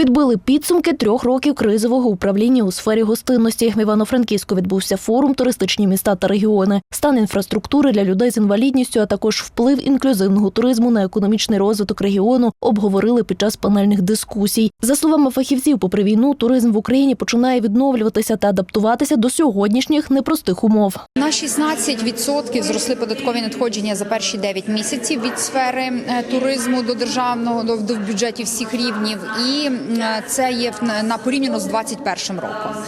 Підбили підсумки трьох років кризового управління у сфері гостинності. В Івано-Франківську відбувся форум Туристичні міста та регіони, стан інфраструктури для людей з інвалідністю, а також вплив інклюзивного туризму на економічний розвиток регіону обговорили під час панельних дискусій. За словами фахівців, попри війну, туризм в Україні починає відновлюватися та адаптуватися до сьогоднішніх непростих умов. На 16% зросли податкові надходження за перші 9 місяців від сфери е, туризму до державного до, бюджетів всіх рівнів, і це є на порівняно з 21 роком.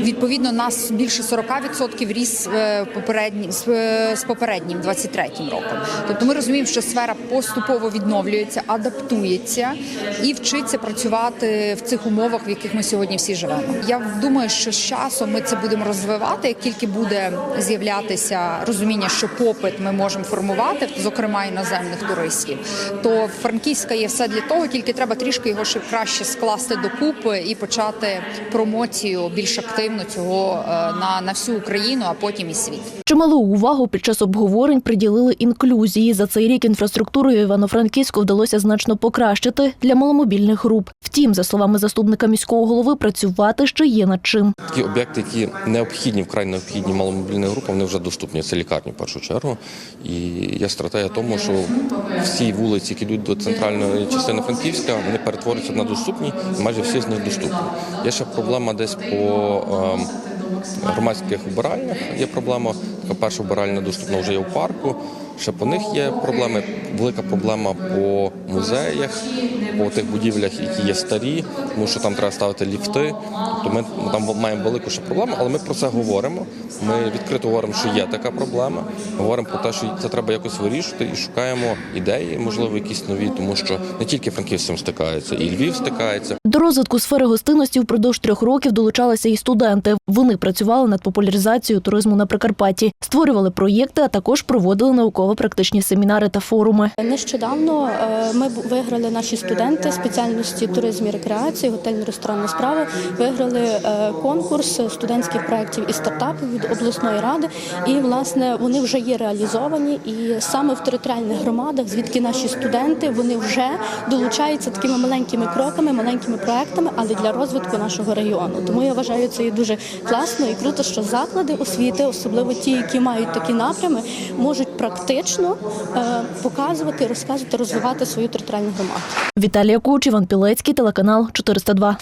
Відповідно, нас більше 40% ріс е, попереднім з, е, попереднім 23 роком. Тобто ми розуміємо, що сфера поступово відновлюється, адаптується і вчиться працювати в цих умовах, в яких ми сьогодні всі живемо. Я думаю, що з часом ми це будемо розвивати, як тільки буде з'являтися розуміння, що попит ми можемо формувати, зокрема іноземних туристів, то Франківська є все для того, тільки треба трішки його ще краще скласти докупи і почати промоцію більш активно цього е, на, на всю Україну, а потім і світ. Чималу увагу під час обговорень приділили інклюзії. За цей рік інфраструктурою Івано-Франківську вдалося значно покращити для маломобільних груп. Втім, за словами заступника міського голови, працювати ще є над чим. Такі об'єкти, які необхідні, вкрай необхідні маломобільним групам, вони вже доступні. Це лікарні в першу чергу. І є стратегія тому, що всі вулиці, які йдуть до центральної частини Франківська, вони перетворюються на доступні, і майже всі з них доступні. Є ще проблема десь по ем, громадських вбиральнях. Є проблема, перша вбиральня доступна вже є в парку. Ще по них є проблеми. Велика проблема по музеях, по тих будівлях, які є старі, тому що там треба ставити ліфти. Тобто ми там маємо велику ще проблему, але ми про це говоримо. Ми відкрито говоримо, що є така проблема. Говоримо про те, що це треба якось вирішувати, і шукаємо ідеї, можливо, якісь нові, тому що не тільки Франківськ з стикається, і Львів стикається. До розвитку сфери гостинності впродовж трьох років долучалися і студенти. Вони працювали над популяризацією туризму на Прикарпатті, створювали проєкти, а також проводили науково-практичні семінари та форуми. Нещодавно е, ми виграли наші студенти спеціальності туризм і рекреації, готельно-ресторанна справа. Виграли е, конкурс студентських проєктів і стартапів від обласної ради. І власне вони вже є реалізовані. І саме в територіальних громадах, звідки наші студенти, вони вже долучаються такими маленькими кроками, маленькими проектами, але для розвитку нашого регіону. Тому я вважаю, це є дуже класно і круто, що заклади освіти, особливо ті, які мають такі напрями, можуть практично е, показувати, розказувати, розвивати свою територіальну громаду. Віталія Куч, Іван Пілецький, телеканал 402.